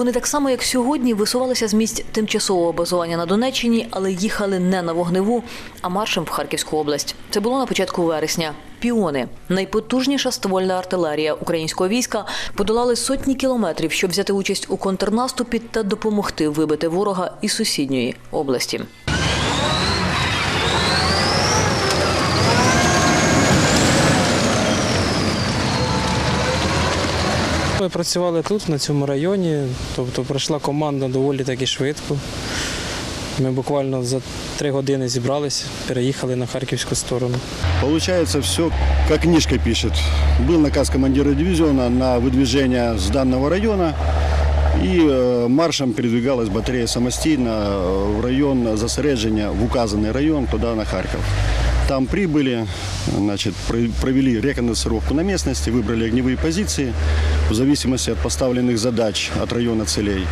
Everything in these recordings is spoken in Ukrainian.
Вони так само, як сьогодні, висувалися з місць тимчасового базування на Донеччині, але їхали не на вогневу, а маршем в Харківську область. Це було на початку вересня. Піони, найпотужніша ствольна артилерія українського війська, подолали сотні кілометрів, щоб взяти участь у контрнаступі та допомогти вибити ворога із сусідньої області. Ми працювали тут, на цьому районі, тобто пройшла команда доволі таки швидко. Ми буквально за три години зібралися, переїхали на харківську сторону. Получается все, как книжка пишет. Был наказ командира дивизиона на выдвижение с данного района. И э, маршем передвигалась батарея самостійно э, в район зосередження, в указанный район, туда на Харьков. Там прибыли, значит, про- провели рекогносцировку на местности, выбрали огневые позиции в зависимости от поставленных задач от района целей.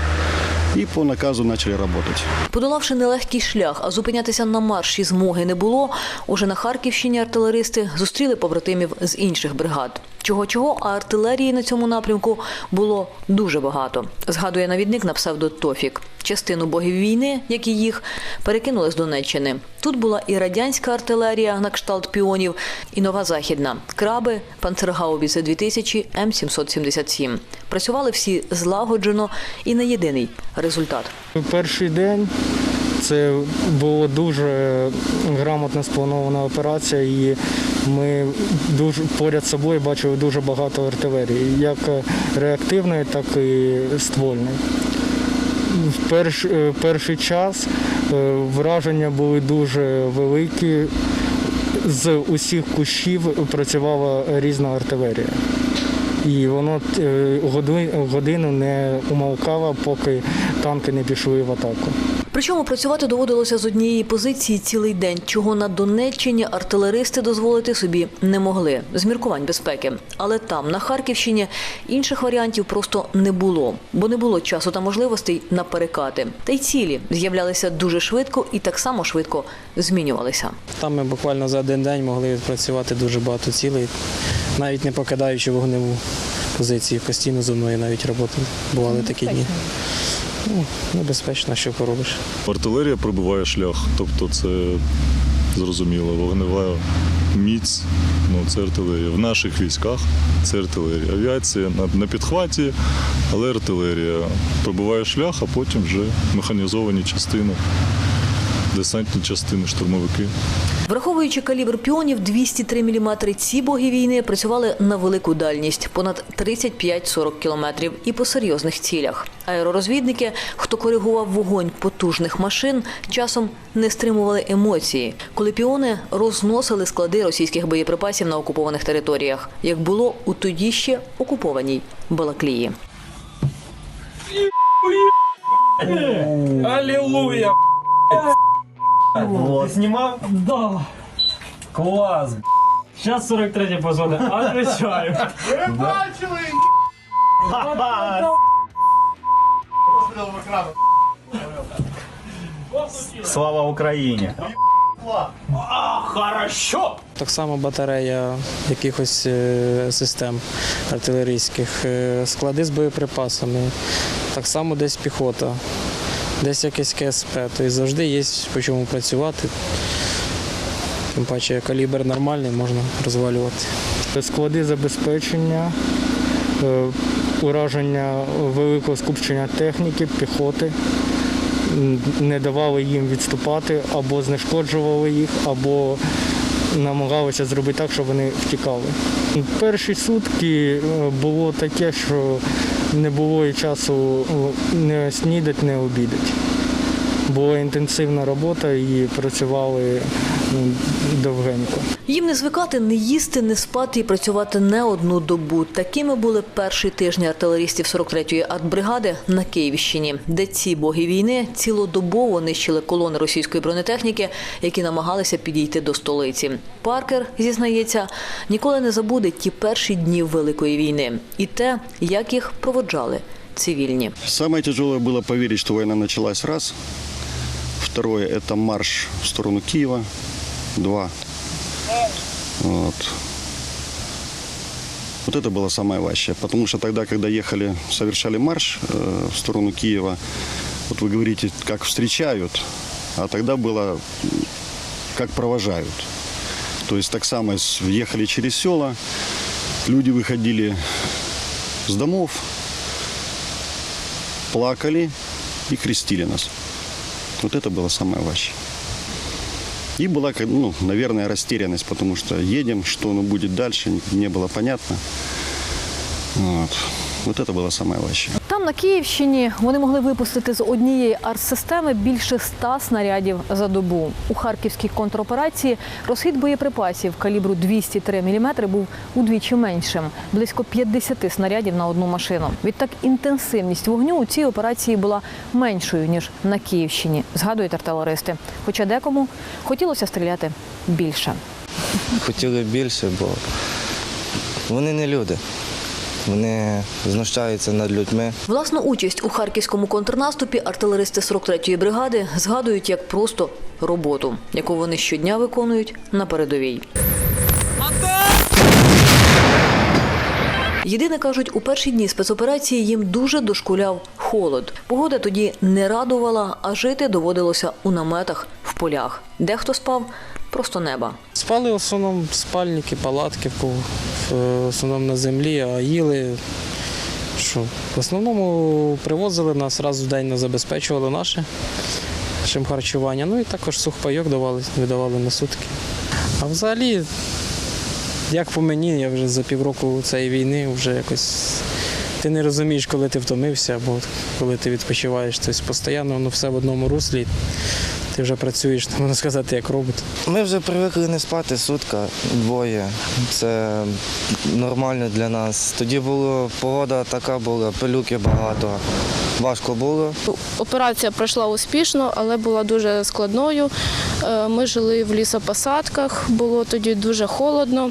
И по наказу начали работать. Подолавши нелегкий шлях, а зупинятися на марші змоги не було. Уже на Харківщині артилеристи зустріли побратимів з інших бригад. Чого чого, а артилерії на цьому напрямку було дуже багато. Згадує навідник на псевдо Тофік. Частину богів війни, як і їх, перекинули з Донеччини. Тут була і радянська артилерія на кшталт піонів, і нова західна краби, панцергаубіце 2000, М777. Працювали всі злагоджено і на єдиний результат. Перший день це була дуже грамотно спланована операція, і ми дуже поряд з собою бачили дуже багато артилерії, як реактивної, так і ствольної. В перш, е, перший час е, враження були дуже великі. З усіх кущів працювала різна артилерія. І воно е, годину не умовкало, поки танки не пішли в атаку. Причому працювати доводилося з однієї позиції цілий день, чого на Донеччині артилеристи дозволити собі не могли з міркувань безпеки. Але там, на Харківщині, інших варіантів просто не було, бо не було часу та можливостей на перекати. Та й цілі з'являлися дуже швидко і так само швидко змінювалися. Там ми буквально за один день могли відпрацювати дуже багато цілей, навіть не покидаючи вогневу позицію. Постійно зо мною навіть роботи бували такі дні. Ну, небезпечно, що поробиш. Артилерія пробиває шлях, тобто це зрозуміло, вогнева міць, ну це артилерія. В наших військах це артилерія. Авіація на, підхваті, але артилерія пробиває шлях, а потім вже механізовані частини, десантні частини, штурмовики. Враховуючи калібр піонів 203 мм, ці боги війни працювали на велику дальність понад 35-40 кілометрів і по серйозних цілях. Аеророзвідники, хто коригував вогонь потужних машин, часом не стримували емоції, коли піони розносили склади російських боєприпасів на окупованих територіях, як було у тоді ще окупованій Балаклії. Аллилуйя! Вот. Ты снимал? Да. Класс. Сейчас 43 позвонит. Отвечаю. Слава Україні! Хорошо! Так само батарея якихось е, систем артилерійських, е, склади з боєприпасами, так само десь піхота, десь якесь КСП. Тобто завжди є по чому працювати. Тим паче калібр нормальний, можна розвалювати. Склади забезпечення, е, ураження великого скупчення техніки, піхоти. Не давали їм відступати, або знешкоджували їх, або намагалися зробити так, щоб вони втікали. Перші сутки е, було таке, що не було і часу е, не снідати, не обідати. Була інтенсивна робота і працювали довгенько. Їм не звикати, не їсти, не спати і працювати не одну добу. Такими були перші тижні артилерістів 43-ї артбригади на Київщині, де ці боги війни цілодобово нищили колони російської бронетехніки, які намагалися підійти до столиці. Паркер зізнається, ніколи не забуде ті перші дні Великої війни і те, як їх проводжали цивільні. Самое тяжелое было поверить, что война началась раз. Второе – это марш в сторону Киева. Два. Вот. Вот это было самое важное. Потому что тогда, когда ехали, совершали марш э, в сторону Киева, вот вы говорите, как встречают, а тогда было, как провожают. То есть так само ехали через села, люди выходили с домов, плакали и крестили нас. Вот это было самое важное. И была, как, ну, наверное, растерянность, потому что едем, что оно будет дальше, не- не было понятно. Вот. Вот это было самое важное. На Київщині вони могли випустити з однієї артсистеми більше ста снарядів за добу. У харківській контроперації розхід боєприпасів калібру 203 мм був удвічі меншим близько 50 снарядів на одну машину. Відтак інтенсивність вогню у цій операції була меншою ніж на Київщині, згадують артилеристи. Хоча декому хотілося стріляти більше. хотіли більше, бо вони не люди. Вони знущаються над людьми. Власну участь у харківському контрнаступі артилеристи 43-ї бригади згадують як просто роботу, яку вони щодня виконують на передовій. Єдине кажуть, у перші дні спецоперації їм дуже дошкуляв холод. Погода тоді не радувала, а жити доводилося у наметах в полях. Дехто спав просто неба. Спали в основному спальники, палатки, в основному на землі, а їли. Що? В основному привозили нас раз в день, забезпечували наше нашим харчування. Ну і також сухпайок давали, видавали на сутки. А взагалі, як по мені, я вже за півроку цієї війни вже якось. Ти не розумієш, коли ти втомився, або коли ти відпочиваєш. Тобто постійно воно все в одному руслі. Ти вже працюєш, можна сказати, як робот. Ми вже привикли не спати сутка, двоє. Це нормально для нас. Тоді була погода така була, пилюки багато. Важко було. Операція пройшла успішно, але була дуже складною. Е, Ми жили в лісопосадках, було тоді дуже холодно.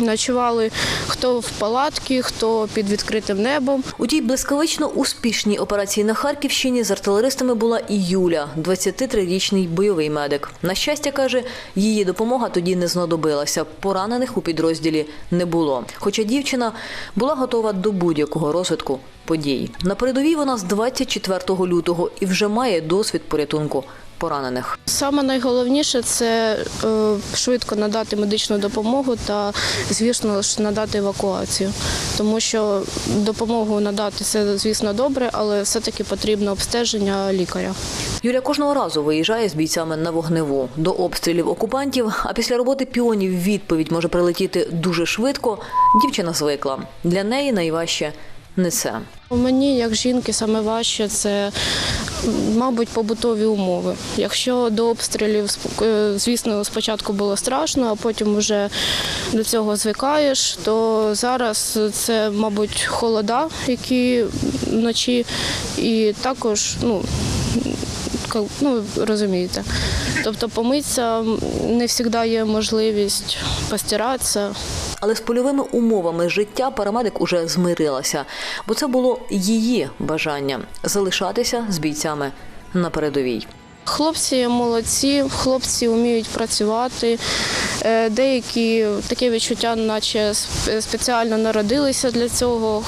Ночували хто в палатці, хто під відкритим небом. У тій блискавично успішній операції на Харківщині з артилеристами була і Юля, 23-річний бойовий медик. На щастя, каже, її допомога тоді не знадобилася. Поранених у підрозділі не було. Хоча дівчина була готова до будь-якого розвитку подій. На передовій вона з 24 лютого і вже має досвід порятунку поранених. Саме найголовніше це е, швидко надати медичну допомогу та, звісно надати евакуацію. Тому що допомогу надати це, звісно, добре, але все-таки потрібно обстеження лікаря. Юля кожного разу виїжджає з бійцями на вогневу до обстрілів окупантів. А після роботи піонів відповідь може прилетіти дуже швидко. Дівчина звикла. Для неї найважче не це. У мені, як жінки, саме важче це, мабуть, побутові умови. Якщо до обстрілів, е, звісно, спочатку було страшно, а потім вже до цього звикаєш, то зараз це, мабуть, холода, які вночі, і також, ну, ну розумієте. Тобто помитися не завжди є можливість постиратися. Але з польовими умовами життя парамедик уже змирилася, бо це було її бажання залишатися з бійцями на передовій. Хлопці молодці, хлопці вміють працювати. Е, Деякі таке відчуття, наче спеціально народилися для цього.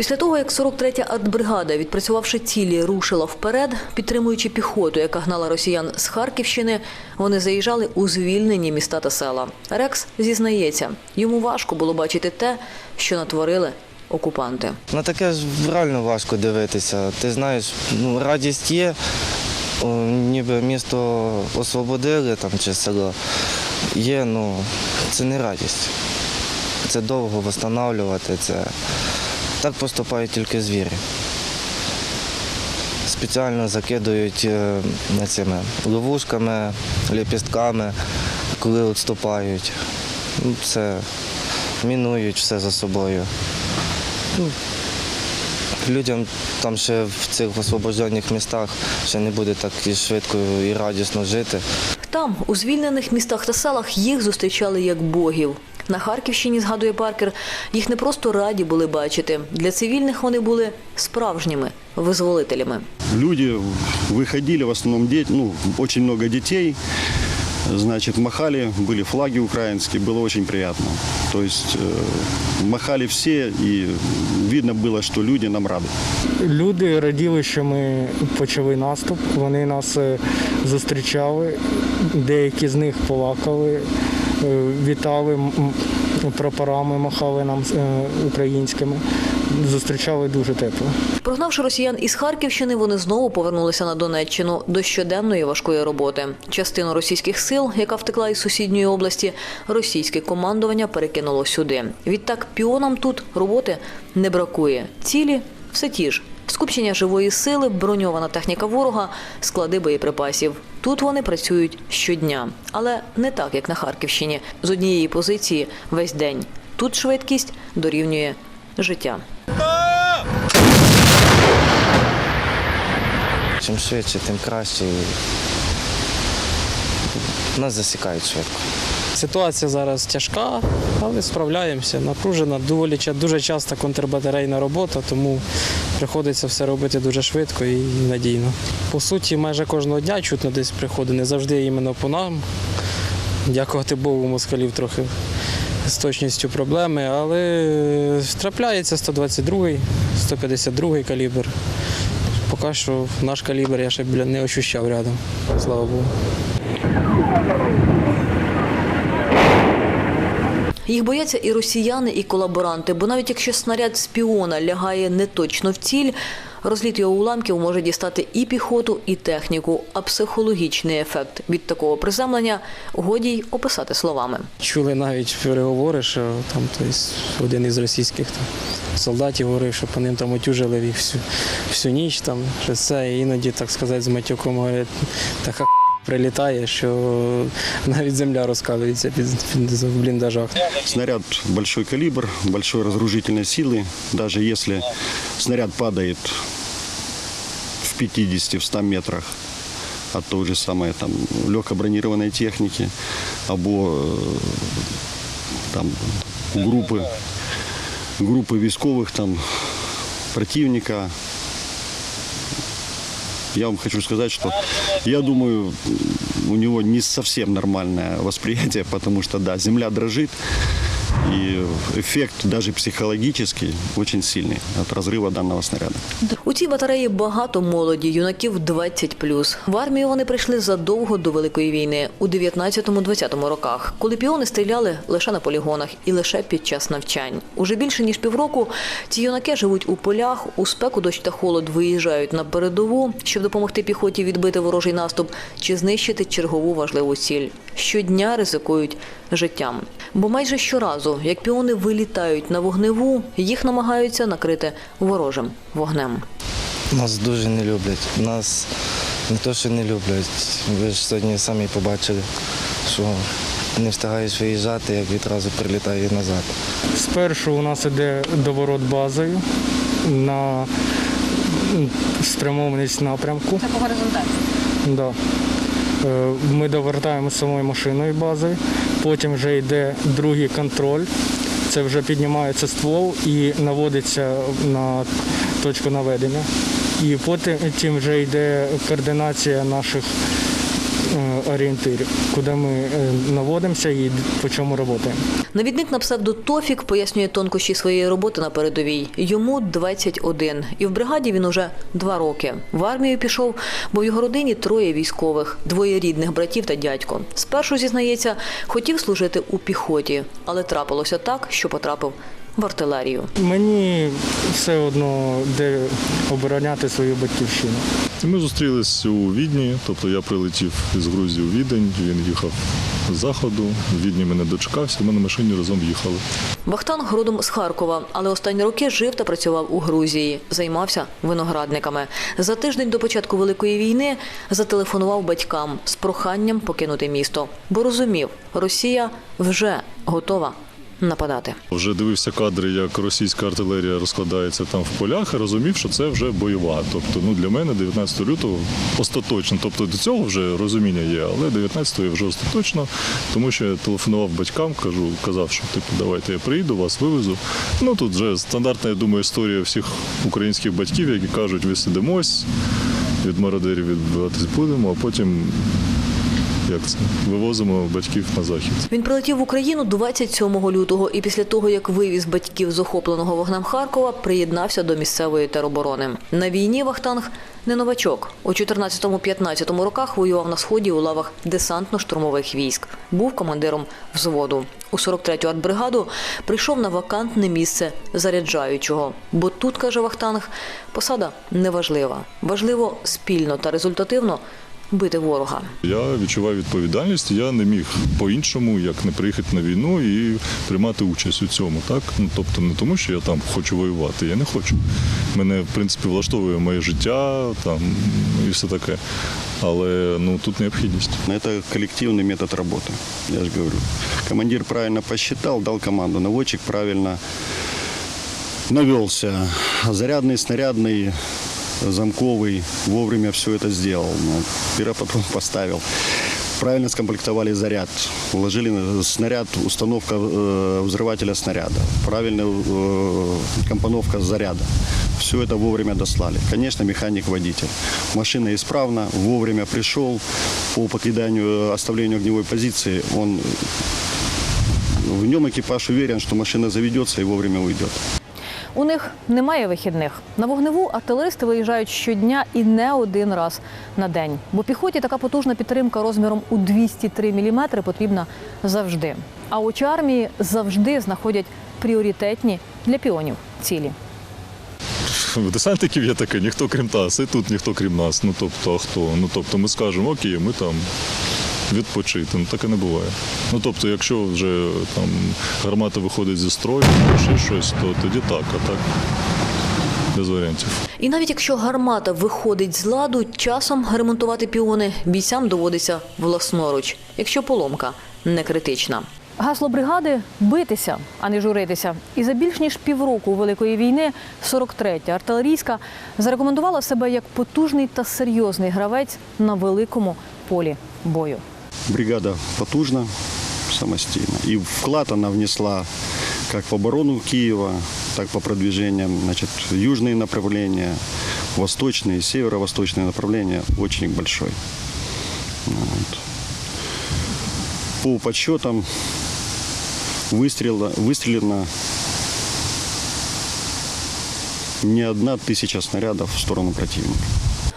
Після того, як 43-я артбригада, відпрацювавши цілі, рушила вперед, підтримуючи піхоту, яка гнала росіян з Харківщини, вони заїжджали у звільнені міста та села. Рекс зізнається, йому важко було бачити те, що натворили окупанти. На таке реально важко дивитися. Ти знаєш, ну, радість є, ніби місто освободили там, чи село. Є, ну це не радість. Це довго встановлювати. Це... Так поступають тільки звірі. Спеціально закидують е, цими ловушками, ліпістками, коли відступають. Ну, Це мінують все за собою. Людям там ще в цих освобождених містах ще не буде так і швидко і радісно жити. Там, у звільнених містах та селах, їх зустрічали як богів. На Харківщині, згадує Паркер, їх не просто раді були бачити. Для цивільних вони були справжніми визволителями. Люди выходили, в основном дети, ну, очень много детей. Значит, махали, были флаги украинские, было очень приятно. То есть э, махали все, и видно было, что люди нам рады. Люди раділи, що ми почали наступ. Вони нас е, зустрічали, деякі з них плакали, е, вітали м- м- прапорами, махали нам е, українськими. Зустрічали дуже тепло. Прогнавши росіян із Харківщини, вони знову повернулися на Донеччину до щоденної важкої роботи. Частину російських сил, яка втекла із сусідньої області, російське командування перекинуло сюди. Відтак піонам тут роботи не бракує. Цілі все ті ж. Скупчення живої сили, броньована техніка ворога, склади боєприпасів. Тут вони працюють щодня, але не так, як на Харківщині, з однієї позиції весь день. Тут швидкість дорівнює життя. Чим швидше, тим краще. Нас засікають швидко. Ситуація зараз тяжка, але справляємося. Напружена, доволі дуже часто контрбатарейна робота, тому приходиться все робити дуже швидко і надійно. По суті, майже кожного дня чутно десь приходить, не завжди іменно по нам. Дякувати Богу, москалів трохи з точністю проблеми, але трапляється 122-й, 152-й калібр. Поки що наш калібр я ще не ощущав рядом, слава Богу. Їх бояться і росіяни, і колаборанти, бо навіть якщо снаряд з піона лягає не точно в ціль, розліт його уламків може дістати і піхоту, і техніку. А психологічний ефект від такого приземлення годі й описати словами. Чули навіть переговори, що там тобто, один із російських там, солдатів говорив, що по ним там отюжили всю, всю ніч, там, що це іноді, так сказати, з матюком говорять, така прилітає, що навіть земля розкалується під, під в бліндажах. Снаряд большой калибр, большой разрушительной силы. Даже если снаряд падает в 50-100 метрах от той же самой там, легкобронированной техники, або э, там, группы, группы військовых там, противника, я вам хочу сказать, что я думаю, у него не совсем нормальное восприятие, потому что, да, земля дрожит, и эффект даже психологический очень сильный от разрыва данного снаряда. У цій батареї багато молоді, юнаків 20+. В армію вони прийшли задовго до Великої війни, у 19-20 роках, коли піони стріляли лише на полігонах і лише під час навчань. Уже більше ніж півроку ці юнаки живуть у полях, у спеку дощ та холод виїжджають на передову, щоб допомогти піхоті відбити ворожий наступ чи знищити чергову важливу ціль. Щодня ризикують життям. Бо майже щоразу, як піони вилітають на вогневу, їх намагаються накрити ворожим вогнем. Нас дуже не люблять. Нас не то, що не люблять. Ви ж сьогодні самі побачили, що не встигаєш виїжджати, як відразу прилітає назад. Спершу у нас іде доворот базою на спрямованість напрямку. Це по горизонталі? Да. Е, Ми довертаємо самою машиною базою, потім вже йде другий контроль. Це вже піднімається ствол і наводиться на точку наведення. І потім вже йде координація наших е, орієнтирів, куди ми е, наводимося і по чому працюємо. Навідник на псевдо Тофік пояснює тонкощі своєї роботи на передовій. Йому 21, і в бригаді він уже два роки. В армію пішов, бо в його родині троє військових, двоє рідних братів та дядько. Спершу зізнається, хотів служити у піхоті, але трапилося так, що потрапив в артилерію. Мені все одно де обороняти свою батьківщину. Ми зустрілись у Відні, тобто я прилетів із Грузії у Відень, він їхав з заходу. В Відні мене дочекався, ми на машині разом їхали. Вахтанг родом з Харкова, але останні роки жив та працював у Грузії. Займався виноградниками. За тиждень до початку Великої війни зателефонував батькам з проханням покинути місто, бо розумів, Росія вже готова нападати. Вже дивився кадри, як російська артилерія розкладається там в полях, і розумів, що це вже бойова. Тобто, ну для мене 19 лютого остаточно. Тобто до цього вже розуміння є, але 19-го вже остаточно, тому що я телефонував батькам, кажу, казав, що типу, давайте я приїду, вас вивезу. Ну тут вже стандартна, я думаю, історія всіх українських батьків, які кажуть, висидимось, від мародерів відбиватись будемо, а потім як це? Вивозимо батьків на захід. Він прилетів в Україну 27 лютого і після того, як вивіз батьків з охопленого вогнем Харкова, приєднався до місцевої тероборони. На війні Вахтанг не новачок. У 14-15 роках воював на сході у лавах десантно-штурмових військ. Був командиром взводу. У 43-ю артбригаду прийшов на вакантне місце заряджаючого. Бо тут, каже Вахтанг, посада неважлива. Важливо спільно та результативно бити ворога. Я відчував відповідальність. Я не міг по-іншому, як не приїхати на війну і приймати участь у цьому. Так ну тобто не тому, що я там хочу воювати. Я не хочу. Мене в принципі влаштовує моє життя там і все таке. Але ну тут необхідність. Это коллективный метод работы, я же говорю. Командир правильно посчитал, дал команду. Наводчик правильно навелся. Зарядный, снарядный, Замковый. Вовремя все это сделал. Ну, Пиропатрон поставил. Правильно скомплектовали заряд. Уложили на снаряд, установка э, взрывателя снаряда. Правильная э, компоновка заряда. Все это вовремя дослали. Конечно, механик-водитель. Машина исправна, вовремя пришел. По покиданию, э, оставлению огневой позиции, он в нем экипаж уверен, что машина заведется и вовремя уйдет. У них немає вихідних. На вогневу артилеристи виїжджають щодня і не один раз на день. Бо піхоті така потужна підтримка розміром у 203 мм потрібна завжди. А очі армії завжди знаходять пріоритетні для піонів цілі. В десантників є таке, ніхто крім нас, і тут ніхто крім нас. Ну тобто, а хто? Ну тобто ми скажемо, окей, ми там відпочити. Ну таке не буває. Ну тобто, якщо вже там гармата виходить зі строю, ще щось, то тоді так, а так без варіантів. І навіть якщо гармата виходить з ладу, часом ремонтувати піони бійцям доводиться власноруч, якщо поломка не критична. Гасло бригади битися, а не журитися. І за більш ніж півроку Великої війни 43-я артилерійська зарекомендувала себе як потужний та серйозний гравець на великому полі бою. Бригада потужна, самостійна. И вклад она внесла как в оборону Киева, так по продвижениям, значит, южные направления, восточные, северо-восточные направления очень большой. Вот. По подсчетам выстрела, выстрелено не одна тысяча снарядов в сторону противника.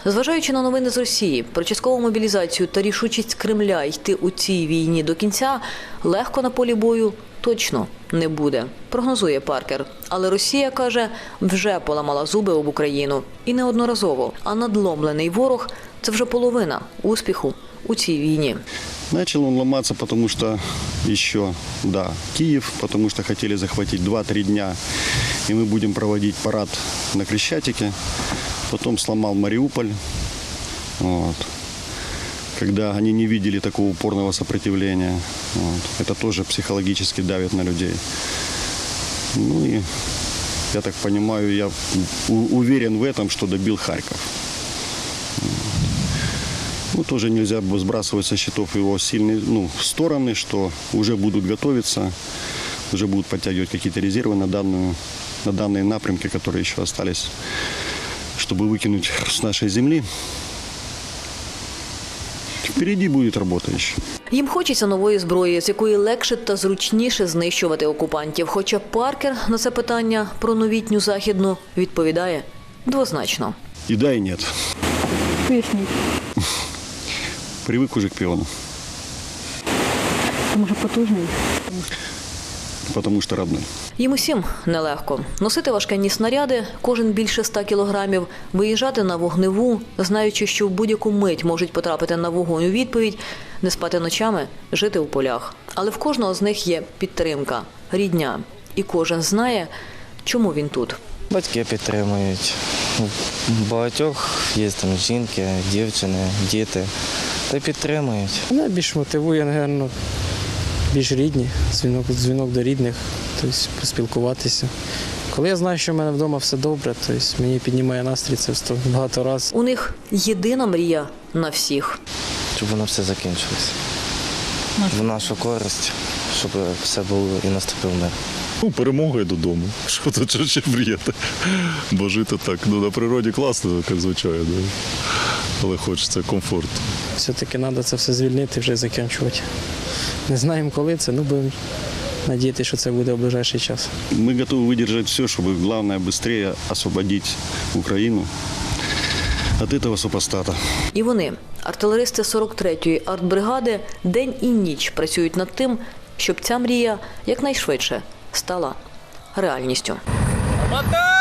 Зважаючи на новини з Росії про часткову мобілізацію та рішучість Кремля йти у цій війні до кінця, легко на полі бою точно не буде, прогнозує Паркер. Але Росія каже, вже поламала зуби об Україну і неодноразово. А надломлений ворог це вже половина успіху у цій війні. Начал он ломаться, потому что еще, да, Киев, потому что хотели захватить 2-3 дня, и мы будем проводить парад на Крещатике. Потом сломал Мариуполь. Вот. Когда они не видели такого упорного сопротивления. Вот. Это тоже психологически давит на людей. Ну и, я так понимаю, я уверен в этом, что добил Харьков. Ну, тоже нельзя сбрасывать со счетов его сильные ну, стороны, что уже будут готовиться, уже будут подтягивать какие-то резервы на, данную, на данные напрямки, которые еще остались, чтобы выкинуть с нашей земли. Впереди будет работа еще. Їм хочеться нової зброї, з якої легше та зручніше знищувати окупантів. Хоча Паркер на це питання про новітню західну відповідає двозначно. И да, и нет. Поясніть, Привык уже к пиону, може потужний. потому что родной. Їм усім нелегко. Носити важкенні снаряди, кожен більше ста кілограмів, виїжджати на вогневу, знаючи, що в будь-яку мить можуть потрапити на вогонь у відповідь, не спати ночами, жити у полях. Але в кожного з них є підтримка, рідня. І кожен знає, чому він тут. Батьки підтримують. Багатьох є там жінки, дівчини, діти. Та підтримують. Мене більш мотивує, напевно, більш рідні, дзвінок, дзвінок до рідних, тобто поспілкуватися. Коли я знаю, що в мене вдома все добре, тобто мені піднімає настрій це багато разів. У них єдина мрія на всіх. щоб воно все закінчилося. В нашу користь, щоб все було і наступив мир. Ну, перемога і додому. Що тут ще мріяти? Бо жити так. Ну, на природі класно, як звичайно Але хочеться комфорту. Все-таки треба це все звільнити, вже закінчувати. Не знаємо, коли це, ну будемо надіятися, що це буде в ближайший час. Мы готовы выдержать все, чтобы, главное, быстрее освободить Украину от этого супостата. І вони, артилеристи 43-ї артбригади, день і ніч працюють над тим, щоб ця мрія якнайшвидше стала реальністю. Мата!